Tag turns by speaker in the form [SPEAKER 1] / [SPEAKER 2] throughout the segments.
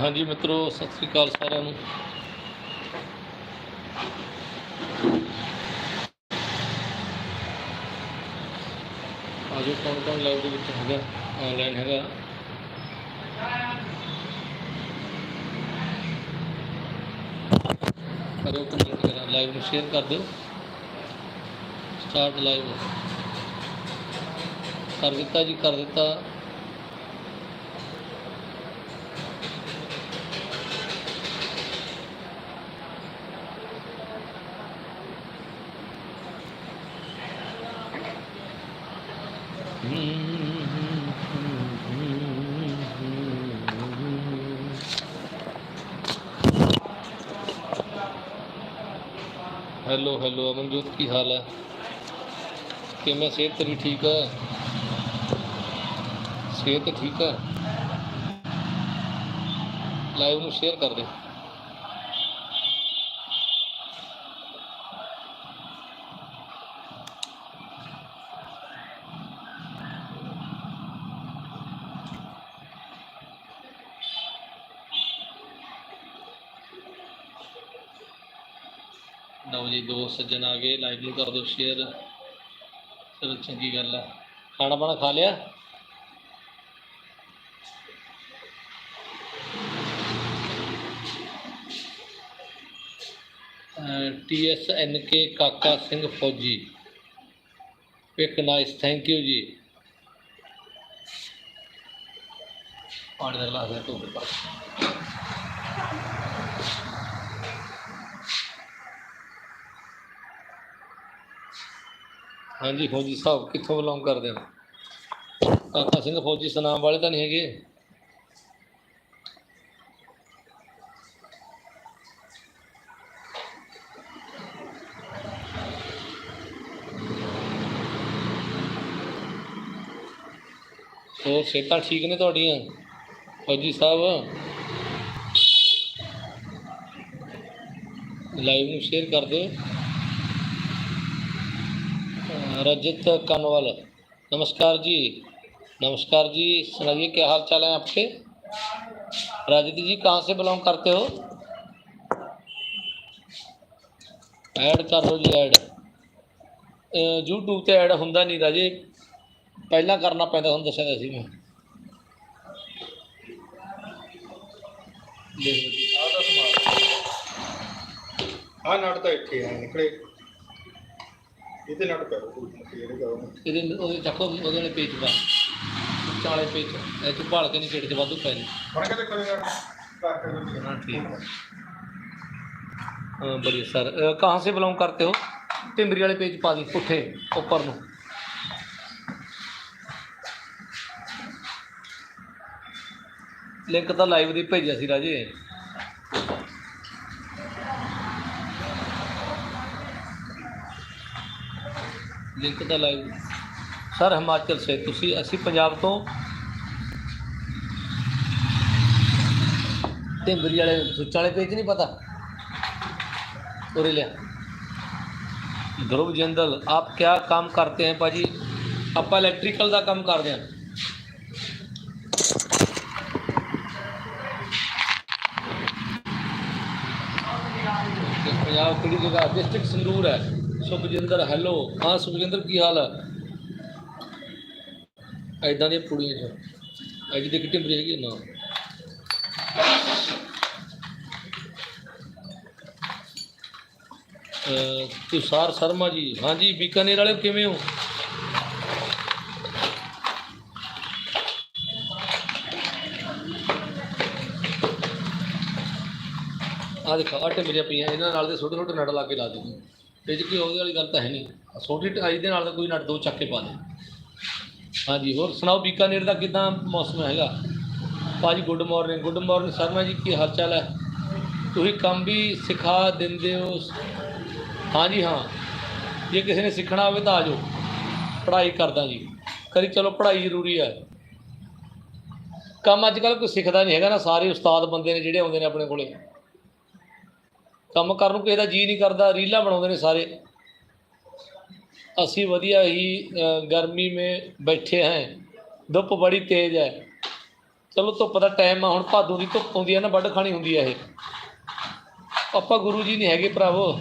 [SPEAKER 1] ਹਾਂਜੀ ਮਿੱਤਰੋ, ਸਤਿ ਸ੍ਰੀ ਅਕਾਲ ਸਾਰਿਆਂ ਨੂੰ। ਆਜੋ ਕੌਣ ਕੌਣ ਲਾਈਵ ਦੇ ਵਿੱਚ ਹੈਗਾ? ਆਨਲਾਈਨ ਹੈਗਾ। ਕਰੋ ਕਮੈਂਟ ਕਰਾ ਲਾਈਵ ਨੂੰ ਸ਼ੇਅਰ ਕਰ ਦਿਓ। ਸਟਾਰਟ ਲਾਈਵ ਕਰ ਦਿੱਤਾ ਜੀ, ਕਰ ਦਿੱਤਾ। ਹੈਲੋ ਹੈਲੋ ਅਮਨਜੋਤ ਕੀ ਹਾਲ ਹੈ? ਕਿਵੇਂ ਸਿਹਤ ਤੇਰੀ ਠੀਕ ਹੈ? ਸਿਹਤ ਠੀਕ ਹੈ? ਲਾਈਵ ਨੂੰ ਸ਼ੇਅਰ ਕਰ ਦੇ ਲਓ ਜੀ ਦੋ ਸੱਜਣ ਆ ਗਏ ਲਾਈਵ ਨੂੰ ਕਰ ਦਿਓ ਸ਼ੇਅਰ ਚਲੋ ਚੰਗੀ ਗੱਲ ਹੈ ਖਾਣਾ ਪਾਣਾ ਖਾ ਲਿਆ? ਟੀ ਐਸ ਐਨ ਕੇ ਕਾਕਾ ਸਿੰਘ ਫੌਜੀ। ਇੱਕ ਨਾਈਸ ਥੈਂਕ ਯੂ ਜੀ। ਪਾਣੀ ਦਾ ਗਲਾਸ ਹੈ ਤੁਹਾਡੇ ਪਾਸ ਹਾਂਜੀ, ਫੌਜੀ ਸਾਹਿਬ, ਕਿੱਥੋਂ ਬਿਲੋਂਗ ਕਰਦੇ ਹੋ? ਕਾਕਾ ਸਿੰਘ, ਫੌਜੀ ਸਨਾਮ ਵਾਲੇ ਤਾਂ ਨਹੀਂ ਹੈਗੇ? ਹੋਰ ਸਿਹਤਾਂ ਠੀਕ ਨੇ ਤੁਹਾਡੀਆਂ? ਫੌਜੀ ਸਾਹਿਬ? ਲਾਈਵ ਨੂੰ ਸ਼ੇਅਰ ਕਰ ਦਿਓ। रजत कनवल नमस्कार जी नमस्कार जी सुनाइए क्या हाल चाल है आपके रजत जी कहाँ से बिलोंग करते हो ऐड कर लो जी ऐड YouTube ਤੇ ਐਡ ਹੁੰਦਾ ਨਹੀਂ ਰਾਜੇ ਪਹਿਲਾਂ ਕਰਨਾ ਪੈਂਦਾ ਹੁਣ ਦੱਸਿਆ ਤਾਂ ਸੀ ਮੈਂ ਦੇਖੋ ਜੀ ਆਹ ਤਾਂ ਸਮਾਨ
[SPEAKER 2] ਆ ਨਟ ਤਾਂ ਇੱਥੇ ਆ ਨਿਕਲੇ ਇਹਦੇ ਨਾਲ ਕਰੋ ਜਿਹੜੇ ਕਰੋ
[SPEAKER 1] ਇਹਦੇ ਚੱਕੋ ਉਹਦੇ ਵਾਲੇ ਪੇਜ ਦਾ। ਚਾਲੇ ਪੇਜ। ਇਹ ਚ ਭਾਲ ਕੇ ਨਹੀਂ ਛੇੜ ਚ ਵਾਧੂ ਪੈ ਨੇ
[SPEAKER 2] ਫੜ ਕੇ ਦੇਖੋ ਯਾਰ ਕਰ
[SPEAKER 1] ਹਾਂ ਠੀਕ। ਹੈ ਬੜੀ ਸਰ। ਕਹਾਂ ਸੇ ਬਿਲੋਂਗ ਕਰਤੇ ਹੋ? ਟਿੰਬਰੀ ਵਾਲੇ ਪੇਜ ਪਾ ਦੀ ਉੱਥੇ ਉੱਪਰ ਨੂੰ। ਲਿੰਕ ਤਾਂ ਲਾਈਵ ਦੀ ਭੇਜਿਆ ਸੀ ਰਾਜੇ। ਲਿੰਕ ਤਾਂ ਲਾਈਵ ਸਰ, ਹਿਮਾਚਲ ਸੇ, ਤੁਸੀਂ, ਅਸੀਂ ਪੰਜਾਬ ਤੋਂ ਢਿੰਬਰੀ ਵਾਲੇ, ਸੁੱਚ ਵਾਲੇ ਪੇਜ ਨਹੀਂ ਪਤਾ? ਉਰੇ ਲਿਆ। ਧਰੁਵ ਜਿੰਦਲ ਆਪ ਕਿਆ ਕੰਮ ਕਰਤੇ हैं ਭਾਜੀ? ਆਪਾਂ ਇਲੈਕਟ੍ਰੀਕਲ ਦਾ ਕੰਮ ਕਰਦੇ ਹਾਂ। ਪੰਜਾਬ ਕਿਹੜੀ ਜਗ੍ਹਾ? ਡਿਸਟ੍ਰਿਕਟ ਸੰਗਰੂਰ ਹੈ। ਸੁਖਜਿੰਦਰ ਹੈਲੋ ਹਾਂ, ਸੁਖਜਿੰਦਰ, ਕੀ ਹਾਲ ਹੈ ਐਦਾਂ ਦੀਆਂ ਕੁੜੀਆਂ ਚ। ਅੱਜ ਦੀ ਢਿੰਬਰੀ ਹੈਗੀ ਨਾ ਅਹ ਤੁਸ਼ਾਰ ਸ਼ਰਮਾ ਜੀ। ਹਾਂਜੀ ਬੀਕਾਨੇਰ ਵਾਲੇ ਕਿਵੇਂ ਹੋ? ਆ ਦੇਖੋ ਆਟੇ ਮੇਰੀਆਂ ਪਈਆਂ। ਇਹਨਾਂ ਨਾਲ ਦੇ ਛੋਟੇ ਛੋਟੇ ਨਟ ਲਾ ਕੇ ਲਾ ਦਿਓ ਇਹ 'ਚ ਕੋਈ ਉਹਦੇ ਵਾਲੀ ਗੱਲ ਤਾਂ ਹੈ ਨਹੀਂ। ਛੋਟੀ ਟਾਈ ਦੇ ਨਾਲ ਤਾਂ ਕੋਈ ਨਟ ਦੋ ਚੱਕ ਕੇ ਪਾ ਦੇ। ਹਾਂਜੀ, ਹੋਰ ਸੁਣਾਓ ਬੀਕਾਨੇਰ ਦਾ ਕਿਦਾਂ ਮੌਸਮ ਹੈਗਾ? ਭਾਜੀ good morning good morning Sharma ji, ਕੀ ਹਾਲ ਚਾਲ ਹੈ? ਤੁਸੀਂ ਕੰਮ ਵੀ ਸਿਖਾ ਦਿੰਦੇ ਹੋ? ਹਾਂਜੀ, ਹਾਂ। ਜੇ ਕਿਸੇ ਨੇ ਸਿੱਖਣਾ ਹੋਵੇ ਤਾਂ ਆ ਜਾਓ। ਪੜ੍ਹਾਈ ਕਰਦਾ ਜੀ। ਕਰੀ ਚਲੋ ਪੜ੍ਹਾਈ ਜ਼ਰੂਰੀ ਹੈ। ਕੰਮ ਅੱਜ ਕੱਲ੍ਹ ਕੋਈ ਸਿੱਖਦਾ ਨਹੀਂ ਹੈਗਾ ਨਾ। ਸਾਰੇ ਉਸਤਾਦ ਬੰਦੇ ਨੇ ਜਿਹੜੇ ਆਉਂਦੇ ਨੇ ਆਪਣੇ ਕੋਲੇ। ਕੰਮ ਕਰਨ ਨੂੰ ਕਿਸੇ ਦਾ ਜੀ ਨਹੀਂ ਕਰਦਾ, ਰੀਲਾ ਬਣਾਉਂਦੇ ਨੇ ਸਾਰੇ। ਅਸੀਂ ਵਧੀਆ ਹੀ ਗਰਮੀ ਮੇ ਬੈਠੇ ਹਾਂ। ਧੁੱਪ ਬੜੀ ਤੇਜ਼ ਹੈ। ਚਲੋ ਧੁੱਪ ਦਾ ਟਾਈਮ ਆ, ਹੁਣ ਭਾਦੂ ਦੀ ਧੁੱਪ ਹੁੰਦੀ ਹੈ ਨਾ, ਵੱਢ ਖਾਣੀ ਹੁੰਦੀ ਹੈ ਇਹ। ਆਪਾਂ ਗੁਰੂ ਜੀ ਨਹੀਂ ਹੈਗੇ ਭਰਾਵੋ।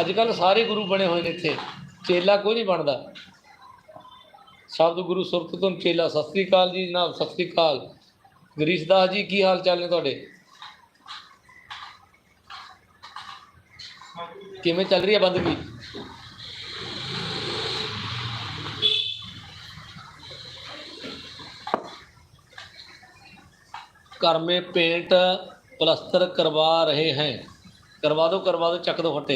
[SPEAKER 1] ਅੱਜ ਕੱਲ ਸਾਰੇ ਗੁਰੂ ਬਣੇ ਹੋਏ ਨੇ ਇੱਥੇ। ਚੇਲਾ ਕੋਈ ਨਹੀਂ ਬਣਦਾ। ਸ਼ਬਦ ਗੁਰੂ ਸੁਰਤ ਤੋਂ ਚੇਲਾ। ਸਤਿ ਸ੍ਰੀ ਅਕਾਲ ਜੀ ਜਨਾਬ, ਸਤਿ ਸ੍ਰੀ ਅਕਾਲ। ਗਰੀਸ਼ ਦਾਸ ਜੀ, ਕੀ ਹਾਲ ਚਾਲ ਨੇ ਤੁਹਾਡੇ? ਕਿਵੇਂ ਚੱਲ ਰਹੀ ਹੈ ਬੰਦਗੀ घर में पेंट प्लस्तर करवा ਰਹੇ हैं ਕਰਵਾ ਦਿਓ ਕਰਵਾ ਦਿਓ ਚੱਕ ਦਿਓ ਫੱਟੇ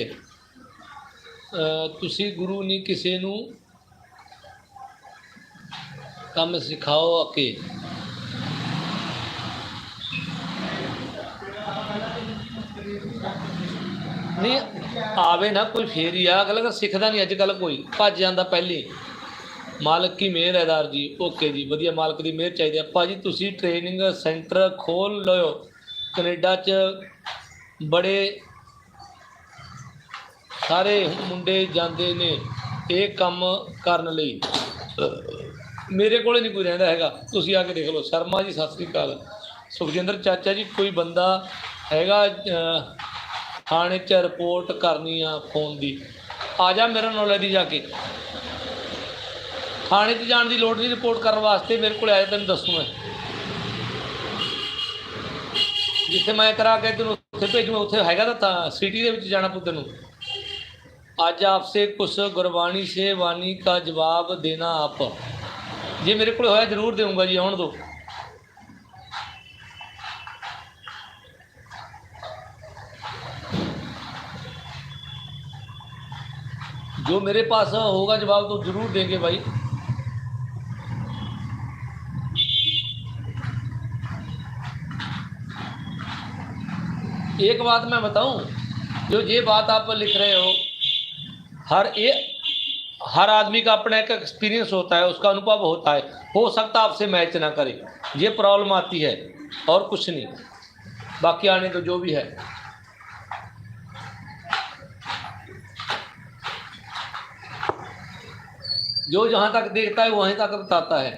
[SPEAKER 1] ਅ, ਤੁਸੀਂ ਗੁਰੂ ਨਹੀਂ ਕਿਸੇ ਨੂੰ ਕੰਮ ਸਿਖਾਓ ਅੱਕੇ ਨਹੀਂ ਆਵੇ ਨਾ ਕੋਈ ਫੇਰ ਹੀ ਆ, ਅਗਲਾ ਸਿੱਖਦਾ ਨਹੀਂ ਅੱਜ ਕੱਲ ਕੋਈ। ਭੱਜ ਜਾਂਦਾ ਪਹਿਲੇ। ਮਾਲਕ ਕੀ ਮਿਹਰ ਹੈ ਦਾਰ ਜੀ? ਓਕੇ ਜੀ, ਵਧੀਆ ਮਾਲਕ ਦੀ ਮਿਹਰ ਚਾਹੀਦੀ ਹੈ ਭਾਜੀ, ਤੁਸੀਂ ਟ੍ਰੇਨਿੰਗ ਸੈਂਟਰ ਖੋਲ ਲਿਓ। ਕੈਨੇਡਾ 'ਚ ਬੜੇ ਸਾਰੇ ਮੁੰਡੇ ਜਾਂਦੇ ਨੇ ਇਹ ਕੰਮ ਕਰਨ ਲਈ। ਮੇਰੇ ਕੋਲੇ ਨਹੀਂ ਕੋਈ ਰਹਿੰਦਾ ਹੈਗਾ। ਤੁਸੀਂ ਆ ਕੇ ਦੇਖ ਲਓ। ਸ਼ਰਮਾ ਜੀ, ਸਤਿ ਸ੍ਰੀ ਅਕਾਲ। ਸੁਖਜਿੰਦਰ ਚਾਚਾ ਜੀ, ਕੋਈ ਬੰਦਾ ਹੈਗਾ ਥਾਣੇ 'ਚ ਰਿਪੋਰਟ ਕਰਨੀ ਆ ਫੋਨ ਦੀ। ਆ ਜਾ ਮੇਰੇ ਨਾਲ ਦੀ ਜਾ ਕੇ। ਥਾਣੇ 'ਚ ਜਾਣ ਦੀ ਲੋੜ ਨਹੀਂ ਰਿਪੋਰਟ ਕਰਨ ਵਾਸਤੇ, ਮੇਰੇ ਕੋਲ ਆਇਆ ਤੈਨੂੰ ਦੱਸੂ ਮੈਂ। ਜਿੱਥੇ ਮੈਂ ਕਰਾ ਕੇ ਤੈਨੂੰ ਉੱਥੇ ਭੇਜੂਗਾ ਉੱਥੇ ਹੈਗਾ ਤਾਂ ਸਿਟੀ ਦੇ ਵਿੱਚ ਜਾਣਾ ਪੁੱਤ ਨੂੰ ਅੱਜ ਆਪਸੇ ਕੁਛ ਗੁਰਬਾਣੀ ਸੇ ਵਾਣੀ का ਜਵਾਬ ਦੇਣਾ ਆਪ। ਜੇ ਮੇਰੇ ਕੋਲ ਹੋਇਆ ਜ਼ਰੂਰ ਦੇਵਾਂਗਾ ਜੀ, ਆਉਣ ਦੋ जो मेरे पास होगा जवाब तो ज़रूर देंगे भाई। एक बात मैं बताऊँ, जो ये बात आप लिख रहे हो, हर ए, हर आदमी का अपना एक एक्सपीरियंस होता है, उसका अनुभव होता है। हो सकता आपसे मैच ना करे। ये प्रॉब्लम आती है, और कुछ नहीं। बाकी आने तो जो भी है। जो जहाँ तक देखता है वहीं तक बताता है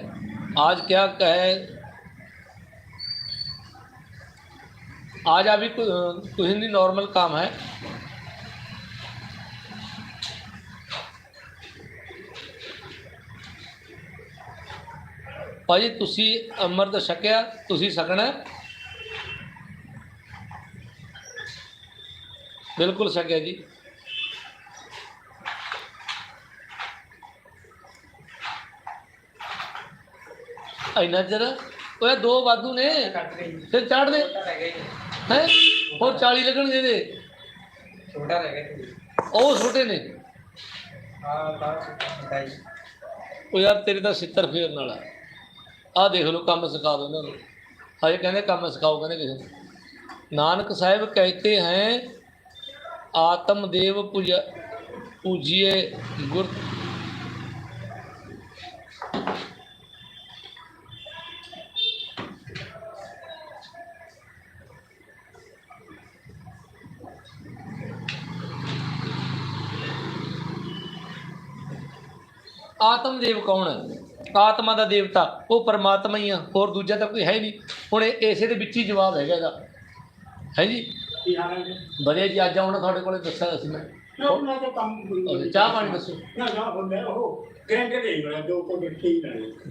[SPEAKER 1] आज क्या कहे आज अभी कुछ कुछ नहीं नॉर्मल काम है ਭਾਜੀ ਤੁਸੀਂ ਅੰਮ੍ਰਿਤ ਛਕਿਆ ਤੁਸੀਂ ਛਕਣਾ ਹੈ? ਬਿਲਕੁਲ ਛਕਿਆ ਜੀ ਇੰਨਾ ਚਿਰ ਓਏ ਦੋ ਵਾਧੂ ਨੇ। ਫਿਰ ਚੜ ਦੇ। ਹੈ? ਹੋਰ 40 ਲੱਗਣਗੇ ਦੇ
[SPEAKER 3] ਛੋਟਾ ਰਹਿ ਗਿਆ
[SPEAKER 1] ਉਹ ਛੋਟੇ ਨੇ। ਉਹ ਯਾਰ ਤੇਰੇ ਤਾਂ ਸਿੱਤਰ ਫੇਰਨ ਵਾਲਾ। ਆਹ ਦੇਖ ਲਓ ਕੰਮ ਸਿਖਾ ਦੋ ਇਹਨਾਂ ਨੂੰ। ਹਜੇ ਕਹਿੰਦੇ ਕੰਮ ਸਿਖਾਓ ਕਹਿੰਦੇ ਕਿਸੇ ਨੂੰ। ਨਾਨਕ ਸਾਹਿਬ ਕਹਤੇ ਹੈ ਆਤਮਦੇਵ ਪੂਜਾ ਪੂਜੀਏ ਗੁਰ ਆਤਮਦੇਵ ਕੌਣ? ਹੈ ਆਤਮਾ ਦਾ ਦੇਵਤਾ ਉਹ ਪਰਮਾਤਮਾ ਹੀ ਆ ਹੋਰ ਦੂਜਾ ਤਾਂ ਕੋਈ ਹੈ ਨਹੀਂ। ਹੁਣ ਇਸੇ ਦੇ ਵਿੱਚ ਹੀ ਜਵਾਬ ਹੈਗਾ ਇਹਦਾ। ਹੈ ਜੀ? ਵਧੀਆ ਜੀ ਅੱਜ ਆਉਣਾ ਤੁਹਾਡੇ ਕੋਲੇ ਦੱਸਿਆ ਸੀ ਮੈਂ। ਚਾਹ ਪਾਣੀ ਦੱਸੋ।
[SPEAKER 4] ਨਾ ਨਾ ਹੁੰਦਾ ਉਹ ਗ੍ਰੈਂਡਰ ਦੇ ਦੋ ਕੋ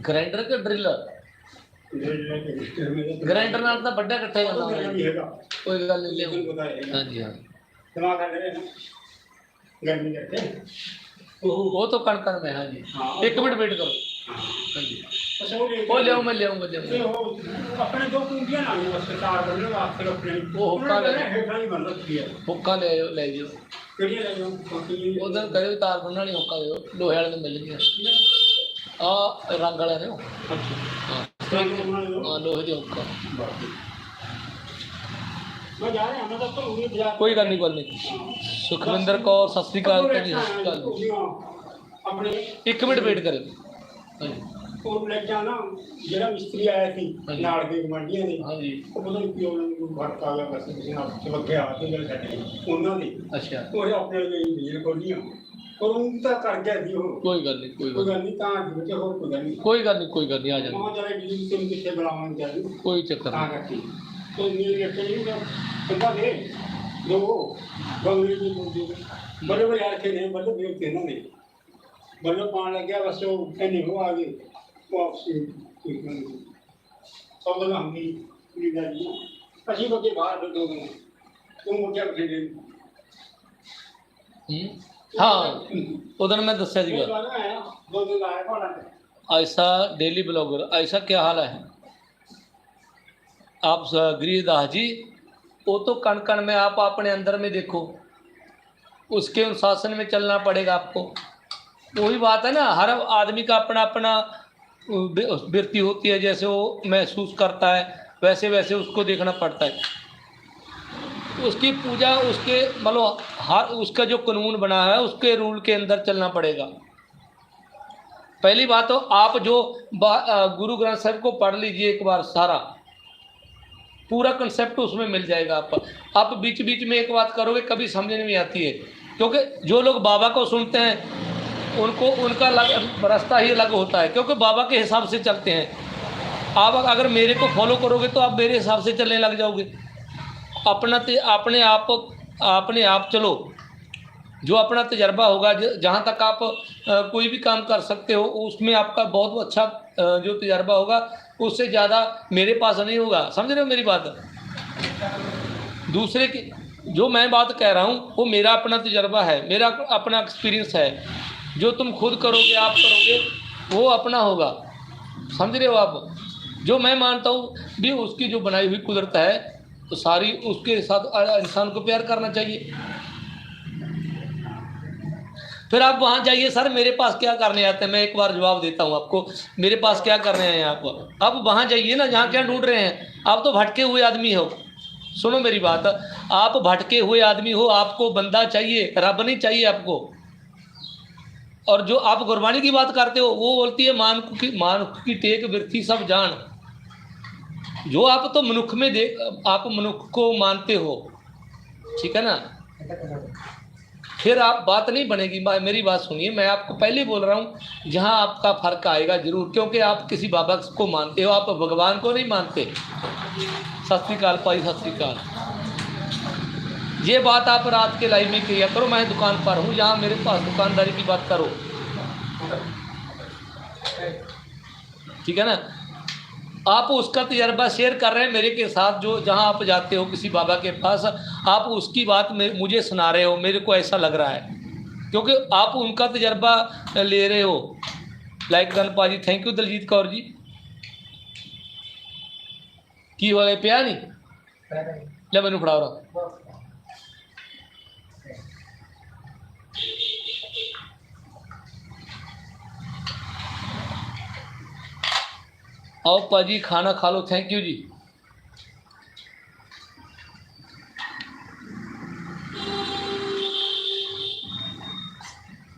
[SPEAKER 1] ਗ੍ਰਾਈਂਡਰ ਕਿ ਡਰਿਲ
[SPEAKER 4] ਗ੍ਰੈਂਡਰ
[SPEAKER 1] ਨਾਲ ਤਾਂ ਵੱਡਾ ਇਕੱਠਾ ਹੀ ਹੁੰਦਾ ਕੋਈ ਗੱਲ ਨਹੀਂ ਹਾਂਜੀ ਹਾਂ।
[SPEAKER 4] ਦਿਮਾਗ ਆ ਰਿਹਾ ਗਰਮੀ ਕਰਕੇ।
[SPEAKER 1] ਉਹ ਤਾਂ ਕਣਕਾਂ ਮੈਂ ਹਾਂਜੀ
[SPEAKER 4] ਹਾਂ।
[SPEAKER 1] ਇੱਕ ਮਿੰਟ ਵੇਟ ਕਰੋ। ਹਾਂਜੀ
[SPEAKER 4] ਅੱਛਾ ਉਹ
[SPEAKER 1] ਲਿਆਉਂ ਮੈਂ ਲਿਆਉਂਗਾ ਲਿਆਉਂਗਾ
[SPEAKER 4] ਆਪਣੇ ਦੋ ਕੁੰਡੀਆਂ ਨਾਲ ਬਸ ਸਰਕਾਰ ਬੰਨਣ ਵਾਸਤੇ ਆਪਣੇ
[SPEAKER 1] ਉਹ ਹੁੱਕਾ ਲੈ-
[SPEAKER 4] ਹੇਠਾਂ ਹੀ ਬੰਨ ਰੱਖੀ ਹੈ
[SPEAKER 1] ਹੁੱਕਾ ਲੈ ਲੈ ਜਿਓ।
[SPEAKER 4] ਕਿਹੜੀਆਂ ਲੈ ਜਾਓ?
[SPEAKER 1] ਕਰਿਓ ਤਾਰ ਬੰਨਣ ਵਾਲੀ ਹੁੱਕਾ ਦਿਓ। ਲੋਹੇ ਵਾਲੇ ਨੂੰ ਮਿਲਣਗੇ ਆ ਰੰਗ ਵਾਲੇ ਨੇ
[SPEAKER 4] ਮੈਂ
[SPEAKER 1] ਹਾਂ। ਲੋਹੇ ਦੀ ਹੁੱਕਾ।
[SPEAKER 4] ਜਾ ਰਿਹਾ ਮੈਂ ਤਾਂ ਭੂਰੀ ਬਾਜ਼ਾਰ
[SPEAKER 1] ਕੋਈ ਗੱਲ ਨਹੀਂ ਕੋਈ ਨਹੀਂ। ਸੁਖਵਿੰਦਰ ਕੌਰ ਸਤਿ ਸ੍ਰੀ ਅਕਾਲ ਭੈਣ ਜੀ ਸਤਿ ਸ੍ਰੀ ਅਕਾਲ।
[SPEAKER 4] ਆਪਣੇ
[SPEAKER 1] ਇੱਕ ਮਿੰਟ ਵੇਟ ਕਰਿਓ। ਹਾਂਜੀ।
[SPEAKER 4] ਉਹ ਲੈ ਜਾਣਾ ਜਿਹੜਾ ਮਿਸਤਰੀ ਆਇਆ ਸੀ
[SPEAKER 1] ਹਾਂਜੀ।
[SPEAKER 4] ਨਾਲ ਦੇ ਗਵਾਂਢੀਆਂ ਦੇ
[SPEAKER 1] ਹਾਂਜੀ।
[SPEAKER 4] ਉਹ ਪਤਾ ਨਹੀਂ ਕਿਉਂ ਉਹਨਾਂ ਨੂੰ ਘਟ ਆ ਗਿਆ ਬਸ ਕਿਸੇ ਨਾਲ ਚਮਕਿਆ ਤੇ ਗੱਲ ਛੱਡ ਗਈ ਉਹਨਾਂ ਦੀ।
[SPEAKER 1] ਅੱਛਾ।
[SPEAKER 4] ਉਹ ਆਪਣੇ ਲਈ ਮੀਰ ਕੋਲੀਆਂ ਪਰ ਉਹ ਤਾਂ ਕਰ ਗਿਆ ਜੀ ਉਹ।
[SPEAKER 1] ਕੋਈ ਗੱਲ ਨਹੀਂ ਕੋਈ ਗੱਲ
[SPEAKER 4] ਗੱਲ ਨਹੀਂ। ਤਾਂ ਹੋਰ ਕੋਈ ਗੱਲ ਨਹੀਂ।
[SPEAKER 1] ਕੋਈ ਗੱਲ ਨਹੀਂ ਕੋਈ ਗੱਲ ਨਹੀਂ ਆ ਜਾਣਾ
[SPEAKER 4] ਜਾਰੇ ਜੀ ਕਿੱਥੇ
[SPEAKER 1] ਕੋਈ ਚੱਕਰ ਨਹੀਂ।
[SPEAKER 4] ਤੇ ਰੱਖੇ ਨਹੀਂ ਕਹਿੰਦਾ ਦੇ ਦੋ ਬੰਗਲੇ ਦੀ ਮੁੰਡੇ ਬੜੇ ਬੜੇ ਯਾਰ ਕੇ ਨੇ ਬੜੇ ਵੀ ਤੇ ਨਾ ਨੇ ਬੜੇ ਪਾਣ ਲੱਗਿਆ ਬਸ ਉਹ ਕਹਿੰਦੇ ਹੋ ਆ ਗਏ ਵਾਪਸ ਕੋਈ ਗੱਲ ਨਹੀਂ ਸਭ ਦਾ ਹਮੀ ਵੀ ਜੀ ਅਸੀਂ ਬੱਗੇ ਬਾਹਰ ਦੇ ਦੋ ਨੇ ਤੂੰ ਮੁੰਡਿਆ ਬਠੇ ਦੇ
[SPEAKER 1] ਹੂੰ? ਹਾਂ उधर मैं दसा
[SPEAKER 4] ਇਹ
[SPEAKER 1] सीगा
[SPEAKER 4] ਗੱਲ ਆਇਆ ਦੋ ਦਿਨ ਆਇਆ ਕੋਣਾ
[SPEAKER 1] ऐसा डेली ब्लॉगर ऐसा क्या हाल है आप गृहदास जी वो तो कण कण में आप अपने अंदर में देखो। उसके अनुशासन में चलना पड़ेगा आपको। वही बात है ना, हर आदमी का अपना अपना वृत्ति होती है, जैसे वो महसूस करता है वैसे वैसे उसको देखना पड़ता है। उसकी पूजा, उसके मतलब हर, उसका जो कानून बना है, उसके रूल के अंदर चलना पड़ेगा। पहली बात तो आप जो गुरु ग्रंथ साहिब को पढ़ लीजिए एक बार सारा। पूरा कंसेप्ट उसमें मिल जाएगा आपको। आप बीच बीच में एक बात करोगे कभी समझ नहीं आती है। क्योंकि जो लोग बाबा को सुनते हैं उनको उनका लग, रास्ता ही अलग होता है। क्योंकि बाबा के हिसाब से चलते हैं। आप अगर मेरे को फॉलो करोगे तो आप मेरे हिसाब से चलने लग जाओगे। अपना ते- अपने आप अपने आप चलो। जो अपना तजर्बा होगा जहाँ तक आप कोई भी काम कर सकते हो उसमें आपका बहुत अच्छा जो तजर्बा होगा उससे ज़्यादा मेरे पास नहीं होगा। समझ रहे हो मेरी बात? दूसरे की जो मैं बात कह रहा हूँ, वो मेरा अपना तजर्बा है, मेरा अपना एक्सपीरियंस है। जो तुम खुद करोगे, आप करोगे, वो अपना होगा। समझ रहे हो आप? जो मैं मानता हूँ, भी उसकी जो बनाई हुई कुदरत है तो सारी उसके साथ इंसान को प्यार करना चाहिए। फिर आप वहाँ जाइए, सर, मेरे पास क्या करने आते हैं? मैं एक बार जवाब देता हूँ आपको। मेरे पास क्या करने आए आप? आप वहाँ जाइए ना, जहाँ क्या ढूंढ रहे हैं। आप तो भटके हुए आदमी हो। सुनो मेरी बात, आप भटके हुए आदमी हो, आपको बंदा चाहिए, रब नहीं चाहिए आपको। और जो आप गुरबानी की बात करते हो, वो बोलती है, मान की मान की टेक वृथी सब जान। जो आप तो मनुख में देख आप मनुख को मानते हो। ठीक है ना? फिर आप बात नहीं बनेगी मेरी बात सुनिए, मैं आपको पहले बोल रहा हूँ, जहाँ आपका फ़र्क आएगा ज़रूर, क्योंकि आप किसी बाबा को मानते हो, आप भगवान को नहीं मानते। सत श्रीकाल भाई, सत श्रीकाल ये बात आप रात के लाइव में किया करो, मैं दुकान पर हूँ जहाँ मेरे पास दुकानदारी की बात करो। ठीक है ना? आप उसका तजर्बा शेयर कर रहे हैं मेरे के साथ जो जहाँ आप जाते हो किसी बाबा के पास आप उसकी बात में मुझे सुना रहे हो मेरे को ऐसा लग रहा है क्योंकि आप उनका तजर्बा ले रहे हो like Ganapa ji thank you Daljit Kaur ji की हो गए पिया नहीं ले मैनू फड़ा आओ पाजी, खाना खा लो थैंक यू जी।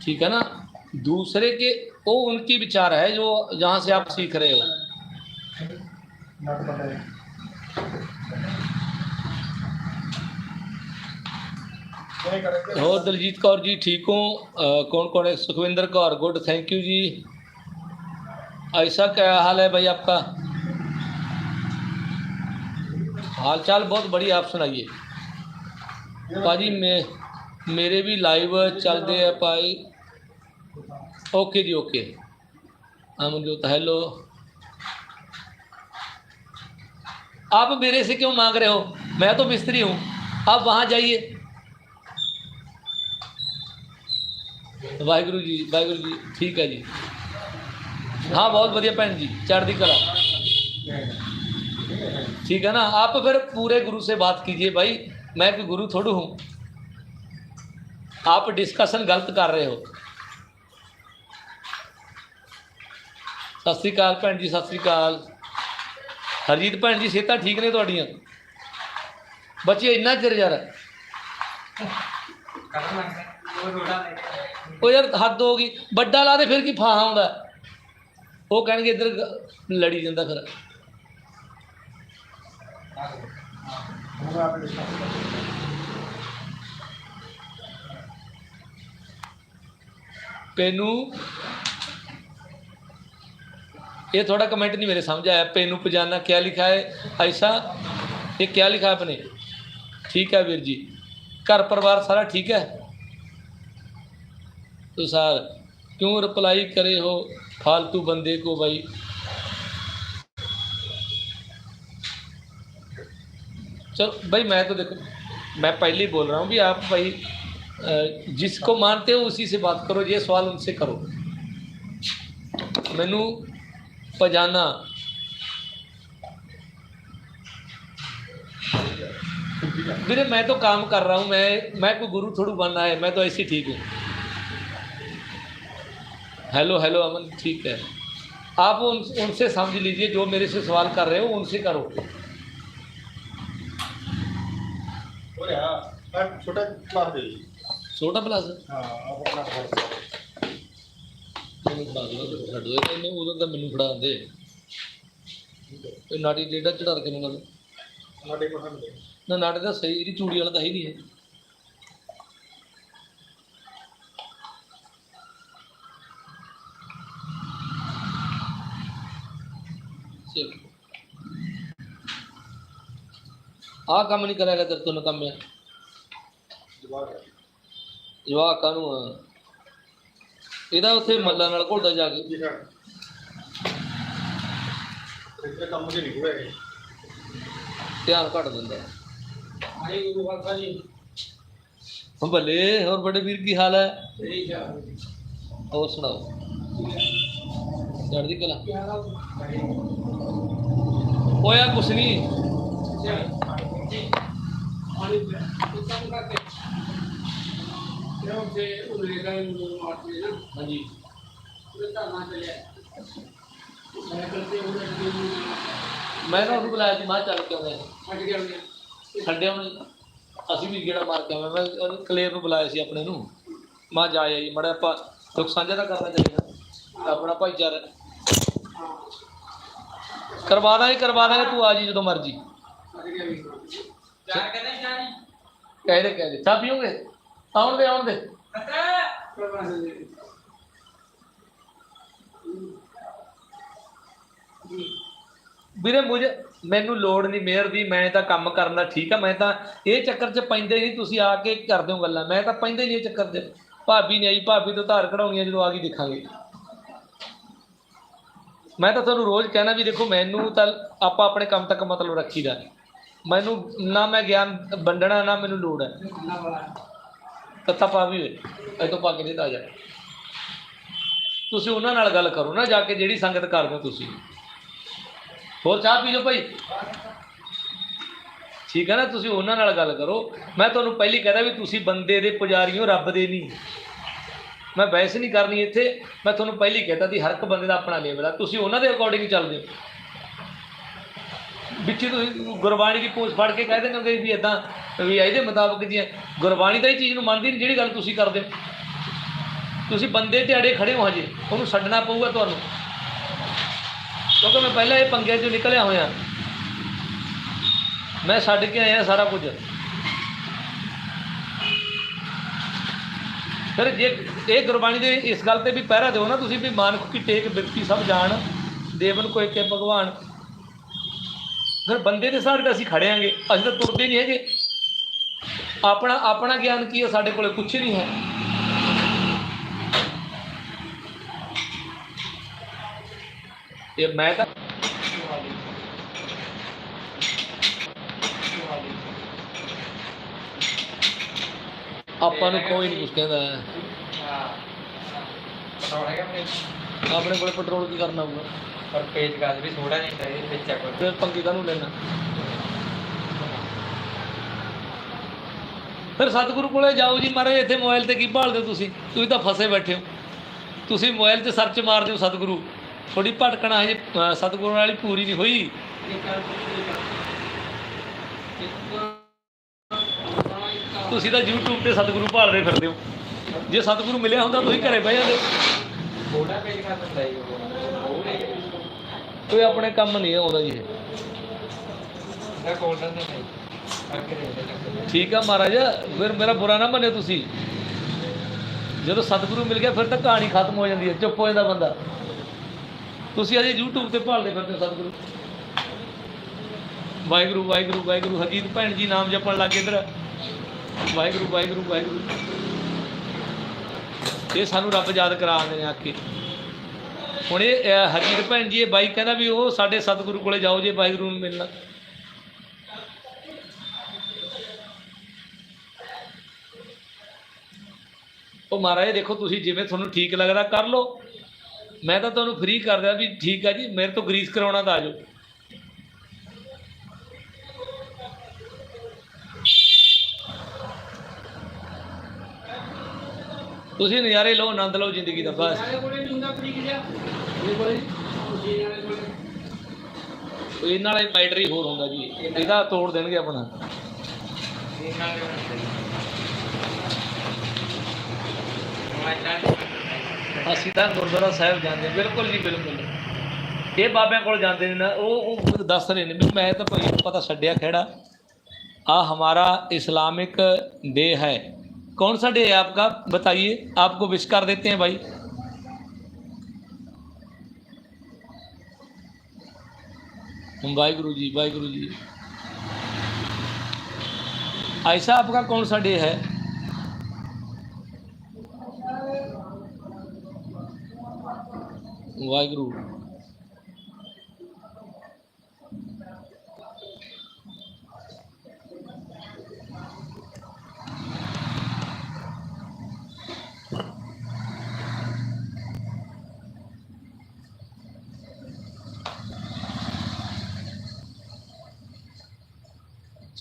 [SPEAKER 1] ठीक है ना? दूसरे के वो उनकी विचार है जो जहाँ से आप सीख रहे हो। और दलजीत कौर जी, ठीक हूँ। कौन कौन है? Sukhwinder Kaur good thank you जी। ऐसा क्या हाल है भाई आपका? हाल चाल बहुत बढ़िया, आप सुनाइए। भाजी मैं, मेरे भी लाइव चल दे भाई। ओके जी ओके अमनजोत हेलो आप मेरे से क्यों मांग रहे हो? मैं तो मिस्त्री हूँ। आप वहाँ जाइए। वाहगुरु जी वाहगुरु जी, ठीक है जी। हाँ बहुत बढ़िया भैन जी चढ़ती कला ठीक है ना आप फिर पूरे गुरु से बात कीजिए भाई मैं कोई गुरु थोड़ू हूँ आप डिस्कशन गलत कर रहे हो ਸਤਿ ਸ੍ਰੀ ਅਕਾਲ ਭੈਣ ਜੀ ਸਤਿ ਸ੍ਰੀ ਅਕਾਲ ਹਰਜੀਤ ਭੈਣ ਜੀ ਸਿਹਤਾਂ ਠੀਕ ਨੇ ਤੁਹਾਡੀਆਂ ਬੱਚੇ ਇੰਨਾ ਚਿਰ ਯਾਰ
[SPEAKER 3] करना है वो रोड़ा नहीं
[SPEAKER 1] ਉਹ ਯਾਰ ਹੱਦ ਹੋ ਗਈ ਵੱਡਾ ਲਾ ਦੇ ਫਿਰ ਕੀ ਫਾਹਾ ਆਉਂਦਾ ਉਹ ਕਹਿਣਗੇ ਇੱਧਰ ਲੜੀ ਜਾਂਦਾ ਫਿਰ।
[SPEAKER 3] ਪੈਨੂ। ਇਹ ਥੋੜਾ
[SPEAKER 1] ਕਮੈਂਟ ਨਹੀਂ ਮੇਰੇ ਸਮਝ ਆਇਆ। ਪੈਨੂ ਪਜਾਨਾ ਕੀ ਲਿਖਿਆ ਹੈ? ਐਸਾ ਇਹ ਕੀ ਲਿਖਿਆ ਆਪਣੇ ਠੀਕ ਹੈ ਵੀਰ ਜੀ। ਘਰ ਪਰਿਵਾਰ ਸਾਰਾ ਠੀਕ ਹੈ? ਤੋ ਸਰ, ਕਿਉਂ ਰਿਪਲਾਈ ਕਰੇ ਹੋ? क्यों रिप्लाई करे हो फालतू बंदे को भाई चलो भाई मैं तो देखो मैं पहले ही बोल रहा हूँ भी आप भाई अ, जिसको मानते हो उसी से बात करो ये सवाल उनसे करो मैनू पजाना ਵੀਰੇ मैं तो काम कर रहा हूँ मैं मैं कोई गुरु थोड़ू बनना है मैं तो ऐसे ही ठीक हूँ हेलो हेलो अमन ठीक है आप उन उनसे समझ लीजिए जो मेरे से सवाल कर रहे हो उनसे करो
[SPEAKER 2] ਉਹ ਰਿਹਾ ਆਹ ਛੋਟਾ ਕਲਾਸ ਦੇ ਜੀ
[SPEAKER 1] छोटा प्लाजा
[SPEAKER 2] ਹਾਂ ਆਪ ਆਪਣਾ ਫੜ
[SPEAKER 1] ਮੈਨੂੰ ਫੜਾ ਦਿਓ ਛੱਡ ਦਿਓ ਇਹਨੇ ਉਦੋਂ ਤਾਂ ਮੈਨੂੰ ਫੜਾ ਦਿੰਦੇ ਇਹ ਨਾਟੀ ਡੇਡਾ ਚੜਾ ਕੇ ਨੂੰ ਗੱਲ
[SPEAKER 2] ਨਾਟੇ ਕੋਲ ਹੰਦੇ
[SPEAKER 1] ਨਾ ਨਾਟੇ ਦਾ ਸਹੀ ਇਹਦੀ ਚੂੜੀ ਵਾਲਾ ਤਾਂ ਹੈ ਹੀ ਨਹੀਂ ਹੈ ਚਲ ਆ ਕੰਮ ਨਹੀਂ ਕਰਿਆ ਤੇਰੇ ਤੋਂ ਕੰਮ ਹੈ
[SPEAKER 2] ਜਵਾਬ ਹੈ
[SPEAKER 1] ਜਵਾਕਾਂ ਨੂੰ ਆ। ਇਹਦਾ ਉੱਥੇ ਮੱਲਾਂ ਨਾਲ ਘੁਲਦਾ ਜਾ ਕੇ।
[SPEAKER 2] ਇਹ ਕੰਮ ਇਹ।
[SPEAKER 1] ਧਿਆਨ ਘਟ ਦਿੰਦਾ।
[SPEAKER 4] ਆਏ ਗੁਰੂ ਬਾਬਾ ਜੀ।
[SPEAKER 1] ਹੁਣ ਭੱਲੇ ਹੋਰ ਬੜੇ ਵੀਰ ਕੀ ਹਾਲ ਹੈ?
[SPEAKER 4] ਠੀਕ ਆ
[SPEAKER 1] ਹੋਰ ਸੁਣਾਓ? ਚੜ੍ਹਦੀ ਕਲਾ। ਹੋਇਆ ਕੁਛ ਨਹੀਂ
[SPEAKER 4] ਕਿਉਂ ਤੇ ਉਹਨੇ
[SPEAKER 1] ਹਾਂਜੀ।
[SPEAKER 4] ਮੈਂ
[SPEAKER 1] ਮੈਂ ਬੁਲਾਇਆ ਸੀ ਮਾਂ ਚੱਲ ਕੇ ਆਉਂਦੇ
[SPEAKER 4] ਛੱਡ ਗਿਆ ਉਹਨੇ
[SPEAKER 1] ਸੰਡੇ ਨੂੰ ਅਸੀਂ ਵੀ ਗੇੜਾ ਮਾਰ ਕੇ ਆਵੇਂ ਮੈਂ ਉਹਨੂੰ ਕਲੇਰ ਨੂੰ ਬੁਲਾਇਆ ਸੀ ਆਪਣੇ ਨੂੰ। ਮਾਂ ਜਾ ਆਈ ਮੜਾ ਆਪਾਂ ਦੁੱਖ ਸਾਂਝਾ ਤਾਂ ਕਰਨਾ ਚਾਹੀਦਾ। ਆਪਣਾ ਭਾਈਚਾਰਾ। ਕਰਵਾ ਦਾਂਗੇ ਕਰਵਾ ਦਾਂਗੇ ਤੂੰ ਆ ਜੀ ਜਦੋਂ ਮਰਜ਼ੀ।
[SPEAKER 4] ਚਾਰ ਕਹਿੰਦੇ ਚਾਰੀ
[SPEAKER 1] ਕਹਿ ਦੇ ਕਹਿ ਦੇ। ਚਾਹ ਪੀਓਗੇ? ਆਉਣ ਦੇ ਆਉਣ ਦੇ। ਵੀਰੇ ਮੁਝ ਮੈਨੂੰ ਲੋੜ ਨਹੀਂ ਮੇਅਰ ਦੀ ਮੈਂ ਤਾਂ ਕੰਮ ਕਰਨਾ ਠੀਕ ਆ ਮੈਂ ਤਾਂ ਇਹ ਚੱਕਰ 'ਚ ਪੈਂਦੇ ਨਹੀਂ ਤੁਸੀਂ ਆ ਕੇ ਕਰਦੇ ਹੋ ਗੱਲਾਂ। ਮੈਂ ਤਾਂ ਪੈਂਦੇ ਨਹੀਂ ਇਹ ਚੱਕਰ 'ਚ। ਭਾਬੀ ਨਹੀਂ ਆਈ ਭਾਬੀ ਤੋਂ ਧਾਰ ਕਢਾਉਣੀ ਆ ਜਦੋਂ ਆ ਗਈ ਦੇਖਾਂਗੇ। ਮੈਂ ਤਾਂ ਤੁਹਾਨੂੰ ਰੋਜ਼ ਕਹਿਣਾ ਵੀ ਦੇਖੋ, ਮੈਨੂੰ ਤਾਂ ਆਪਾਂ ਆਪਣੇ ਕੰਮ ਤੱਕ ਮਤਲਬ ਰੱਖੀਦਾ ਮੈਨੂੰ ਨਾ ਮੈਂ ਗਿਆਨ ਵੰਡਣਾ, ਨਾ ਮੈਨੂੰ ਲੋੜ ਹੈ। ਤੱਤਾ ਪਾ ਵੀ ਹੋਏ। ਤੋਂ ਪਾ ਕੇ ਦੇ ਜਾ। ਤੁਸੀਂ ਉਹਨਾਂ ਨਾਲ ਗੱਲ ਕਰੋ ਨਾ, ਜਾ ਕੇ ਜਿਹੜੀ ਸੰਗਤ ਕਰਦੇ ਹੋ ਤੁਸੀਂ। ਹੋਰ ਚਾਹ ਪੀ ਲਓ ਭਾਈ। ਠੀਕ ਹੈ ਨਾ, ਤੁਸੀਂ ਉਹਨਾਂ ਨਾਲ ਗੱਲ ਕਰੋ। ਮੈਂ ਤੁਹਾਨੂੰ ਪਹਿਲੀ ਕਹਦਾ ਵੀ ਤੁਸੀਂ ਬੰਦੇ ਦੇ ਪੁਜਾਰੀ ਹੋ ਰੱਬ ਦੇ ਨਹੀਂ। ਮੈਂ ਬਹਿਸ ਨਹੀਂ ਕਰਨੀ ਇੱਥੇ, ਮੈਂ ਤੁਹਾਨੂੰ ਪਹਿਲੀ ਕਹਿਤਾ ਸੀ, ਹਰ ਇੱਕ ਬੰਦੇ ਦਾ ਆਪਣਾ ਲੈਵਲ ਆ। ਤੁਸੀਂ ਉਹਨਾਂ ਦੇ ਅਕੋਰਡਿੰਗ ਚੱਲਦੇ ਹੋ। ਵਿੱਚ ਤੁਸੀਂ ਗੁਰਬਾਣੀ ਦੀ ਪੋਸ ਫੜ ਕੇ ਕਹਿ ਦਿੰਦੇ ਵੀ ਇਦਾਂ ਵੀ ਇਹਦੇ ਮੁਤਾਬਕ ਜੀ, ਗੁਰਬਾਣੀ ਤਾਂ ਇਹ ਚੀਜ਼ ਨੂੰ ਮੰਨਦੀ ਨਹੀਂ ਜਿਹੜੀ ਗੱਲ ਤੁਸੀਂ ਕਰਦੇ ਹੋ। ਤੁਸੀਂ ਬੰਦੇ ਦਿਹਾੜੇ ਖੜੇ ਹੋ ਹਜੇ, ਉਹਨੂੰ ਛੱਡਣਾ ਪਊਗਾ ਤੁਹਾਨੂੰ। ਕਿਉਂਕਿ ਮੈਂ ਪਹਿਲਾਂ ਇਹ ਪੰਗਿਆਂ 'ਚੋਂ ਨਿਕਲਿਆ ਹੋਇਆ। ਮੈਂ ਛੱਡ ਕੇ ਆਇਆ ਸਾਰਾ ਕੁਝ। ਫਿਰ ਜੇ ਇਹ ਗੁਰਬਾਣੀ ਦੇ ਇਸ ਗੱਲ ਤੇ ਵੀ ਪਹਿਰਾ ਦਿਓ ਨਾ ਤੁਸੀਂ ਵੀ ਮਾਨਕ ਕੀ ਟੇਕ ਬਿਰਤੀ ਸਭ ਜਾਣ, ਦੇਵਨ ਕੋ ਕੇ ਭਗਵਾਨ। ਫਿਰ ਬੰਦੇ ਦੇ ਸਾਰੇ ਤਾਂ ਅਸੀਂ ਖੜੇ ਆਂਗੇ, ਅਸੀਂ ਤਾਂ ਤੁਰਦੇ ਨਹੀਂ ਹੈਗੇ। ਆਪਣਾ ਆਪਣਾ ਗਿਆਨ ਕੀ ਹੈ ਸਾਡੇ ਕੋਲੇ ਕੁਝ ਨਹੀਂ ਹੈ। ਇਹ ਮੈਂ ਤਾਂ ਆਪਾਂ ਨੂੰ ਕੋਈ ਨਹੀਂ ਕੁਝ ਕਹਿੰਦਾ।
[SPEAKER 3] ਕਿ ਆਪਣੇ
[SPEAKER 1] ਆਪਣੇ ਕੋਲੇ ਪੈਟਰੋਲ ਕੀ ਕਰਨਾ ਹੋਊਗਾ?
[SPEAKER 3] ਪਰ ਪੇਜ ਗਾਜ ਵੀ ਥੋੜਾ ਨਹੀਂ ਤਾਂ ਇਹ ਵਿੱਚ ਆ ਕੋਈ।
[SPEAKER 1] ਫਿਰ ਪੰਗੇ ਕਾਹਨੂੰ ਲੈਣਾ? ਫਿਰ ਸਤਿਗੁਰੂ ਕੋਲੇ ਜਾਓ ਜੀ ਮਹਾਰਾਜ ਇੱਥੇ ਮੋਬਾਈਲ ਤੇ ਕੀ ਭਾਲਦੇ ਹੋ ਤੁਸੀਂ? ਤੁਸੀਂ ਤਾਂ ਫਸੇ ਬੈਠੇ ਹੋ। ਤੁਸੀਂ ਮੋਬਾਈਲ 'ਤੇ ਸਰਚ ਮਾਰਦੇ ਹੋ ਸਤਿਗੁਰੂ। ਥੋੜੀ ਭਟਕਣਾ ਹਜੇ ਅ, ਸਤਿਗੁਰੂ ਵਾਲੀ ਪੂਰੀ ਨਹੀਂ ਹੋਈ। ਤੁਸੀਂ ਤਾਂ YouTube ਤੇ ਸਤਿਗੁਰੂ ਭਾਲਦੇ ਫਿਰਦੇ ਹੋ। ਜੇ ਸਤਿਗੁਰੂ ਮਿਲਿਆ ਹੁੰਦਾ ਤੁਸੀਂ ਘਰੇ ਬਹਿ ਜਾਂਦੇ।
[SPEAKER 3] ਪੇਜ
[SPEAKER 1] ਕੋਈ ਆਪਣੇ ਕੰਮ ਨਹੀਂ ਆਉਂਦਾ ਜੀ ਇਹ।
[SPEAKER 3] ਕੋਲਡਨ ਦੇ ਨਹੀਂ
[SPEAKER 1] ਠੀਕ ਆ ਮਹਾਰਾਜ ਫਿਰ ਮੇਰਾ ਬੁਰਾ ਨਾ ਮੰਨਿਓ ਤੁਸੀਂ। ਜਦੋਂ ਸਤਿਗੁਰੂ ਮਿਲ ਗਿਆ ਫਿਰ ਤਾਂ ਕਹਾਣੀ ਖਤਮ ਹੋ ਜਾਂਦੀ ਹੈ ਚੁੱਪ ਹੋ ਜਾਂਦਾ ਬੰਦਾ। ਤੁਸੀਂ ਅਜੇ YouTube ਤੇ ਭਾਲਦੇ ਫਿਰਦੇ ਹੋ ਸਤਿਗੁਰੂ। ਵਾਹਿਗੁਰੂ ਵਾਹਿਗੁਰੂ ਵਾਹਿਗੁਰੂ। ਹਰਜੀਤ ਭੈਣ ਜੀ ਨਾਮ ਜਪਣ ਲੱਗੇ ਇੱਧਰ। ਵਾਹਿਗੁਰੂ ਵਾਹਿਗੁਰੂ ਵਾਹਿਗੁਰੂ। ਇਹ ਸਾਨੂੰ ਰੱਬ ਯਾਦ ਕਰਾਉਂਦੇ ਨੇ ਆ ਕੇ ਹੁਣ ਇਹ ਅਹ, ਹਰਜੀਤ ਭੈਣ ਜੀ ਇਹ ਬਾਈ ਕਹਿੰਦਾ ਵੀ ਉਹ ਸਾਡੇ ਸਤਿਗੁਰੂ ਕੋਲੇ ਜਾਓ ਜੇ ਵਾਹਿਗੁਰੂ ਨੂੰ ਮਿਲਣਾ। ਉਹ ਮਹਾਰਾਜ ਦੇਖੋ ਤੁਸੀਂ ਜਿਵੇਂ ਤੁਹਾਨੂੰ ਠੀਕ ਲੱਗਦਾ ਕਰ ਲਓ। ਮੈਂ ਤਾਂ ਤੁਹਾਨੂੰ ਫ੍ਰੀ ਕਰ ਦਿਆ ਵੀ ਠੀਕ ਆ ਜੀ ਮੇਰੇ ਤੋਂ ਗਰੀਸ ਕਰਾਉਣਾ ਤਾਂ ਆ ਤੁਸੀਂ ਨਜ਼ਾਰੇ ਲਓ ਆਨੰਦ ਲਓ ਜ਼ਿੰਦਗੀ ਦਾ ਬਸ। ਇਹਨਾਂ ਵਾਲੇ ਬੈਟਰੀ ਹੋਰ ਹੁੰਦਾ ਜੀ। ਇਹਦਾ ਤੋੜ ਦੇਣਗੇ ਆਪਣਾ। ਅਸੀਂ ਤਾਂ ਗੁਰਦੁਆਰਾ ਸਾਹਿਬ ਜਾਂਦੇ ਬਿਲਕੁਲ ਜੀ ਬਿਲਕੁਲ। ਇਹ ਬਾਬਿਆਂ ਕੋਲ ਜਾਂਦੇ ਨੇ ਨਾ ਉਹ ਉਹ ਦੱਸ ਰਹੇ ਨੇ ਮੈਂ ਤਾਂ ਭਾਈ ਪਤਾ ਛੱਡਿਆ ਖੇੜਾ ਆ ਹਮਾਰਾ ਇਸਲਾਮਿਕ ਦੇ ਹੈ। कौन सा डे है आपका? बताइए। आपको विश कर देते हैं भाई। वाहिगुरु जी वाहिगुरु जी। ऐसा आपका कौन सा डे है? वाहिगुरु।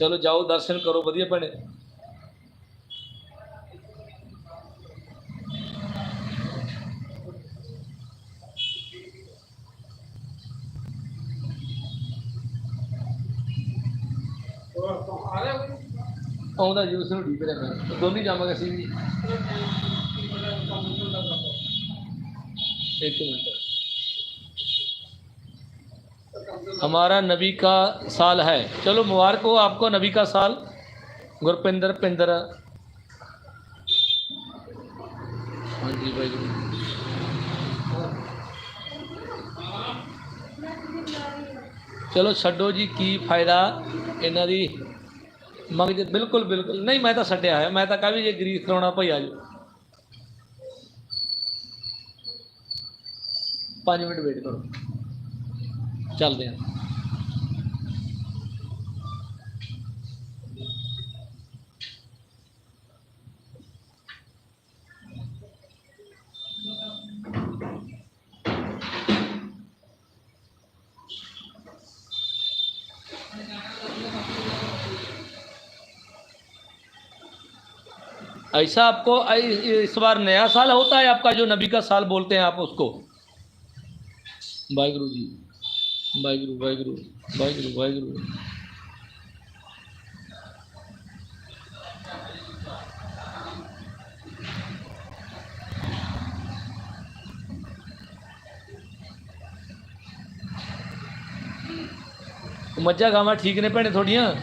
[SPEAKER 1] ਚਲੋ ਜਾਓ, ਦਰਸ਼ਨ ਕਰੋ, ਵਧੀਆ ਭੈਣੇ। ਆਉਂਦਾ ਜੀ, ਉਸ ਨੂੰ ਢੀਕ ਰਿਹਾ ਦੋਨੇ ਜਾਵਾਂਗੇ ਅਸੀਂ ਵੀ। ਇੱਕ ਮਿੰਟ। हमारा नबी का साल है चलो मुबारक हो आपको नबी का साल गुरपिंदर पिंदर हाँ जी भाई ਚਲੋ ਛੱਡੋ ਜੀ ਕੀ ਫਾਇਦਾ ਇਹਨਾਂ ਦੀ ਮਗਜ ਬਿਲਕੁਲ ਬਿਲਕੁਲ ਨਹੀਂ ਮੈਂ ਤਾਂ ਛੱਡਿਆ ਹੋਇਆ ਮੈਂ ਤਾਂ ਕਹਾਂ ਵੀ ਜੇ ਗਰੀਸ ਕਰਾਉਣਾ ਭਾਈ ਆ ਜਾਓ 5 ਮਿੰਟ ਵੇਟ ਕਰੋ ਚੱਲਦੇ ਹਾਂ ऐसा आपको ऐ- इस बार नया साल होता है आपका जो नबी का साल बोलते हैं आप उसको वाहिगुरु जी ਵਾਹਿਗੁਰੂ ਵਾਹਿਗੁਰੂ ਵਾਹਿਗੁਰੂ ਵਾਹਿਗੁਰੂ। ਮੱਝਾਂ ਗਾਵਾਂ ਠੀਕ ਨੇ ਭੈਣੇ ਤੁਹਾਡੀਆਂ?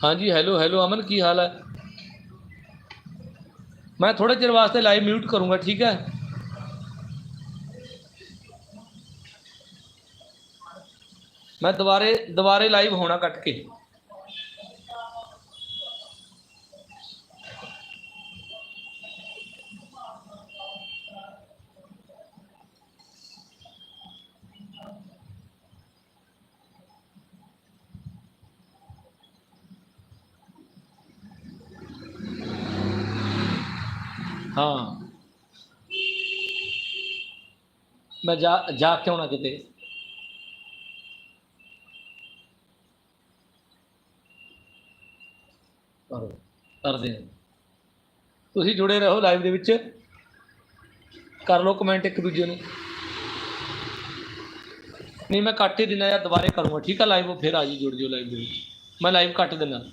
[SPEAKER 1] ਹਾਂਜੀ ਹੈਲੋ ਹੈਲੋ ਅਮਨ, ਕੀ ਹਾਲ ਹੈ? ਮੈਂ ਥੋੜੇ ਚਿਰ ਵਾਸਤੇ ਲਾਈਵ ਮਿਊਟ ਕਰੂੰਗਾ, ਠੀਕ ਹੈ? ਮੈਂ ਦੁਬਾਰੇ ਦੁਬਾਰੇ ਲਾਈਵ ਹੋਣਾ ਕੱਟ ਕੇ। ਹਾਂ। ਮੈਂ ਜਾ ਜਾ ਕਿਉਂ ਨਾ ਕਿਤੇ। ਕਰੋ, ਕਰਦੇ ਹਾਂ। ਤੁਸੀਂ ਜੁੜੇ ਰਹੋ ਲਾਈਵ ਦੇ ਵਿੱਚ। ਕਰ ਲਓ ਕਮੈਂਟ ਇੱਕ ਦੂਜੇ ਨੂੰ। ਨਹੀਂ, ਮੈਂ ਕੱਟ ਹੀ ਦਿਨਾ ਜਾਂ ਦੁਬਾਰੇ ਕਰੂੰਗਾ। ਠੀਕ ਆ ਲਾਈਵ ਫਿਰ ਆ ਜੀ, ਜੁੜ ਜਿਓ ਲਾਈਵ ਦੇ ਵਿੱਚ। ਮੈਂ ਲਾਈਵ ਕੱਟ ਦਿੰਦਾ।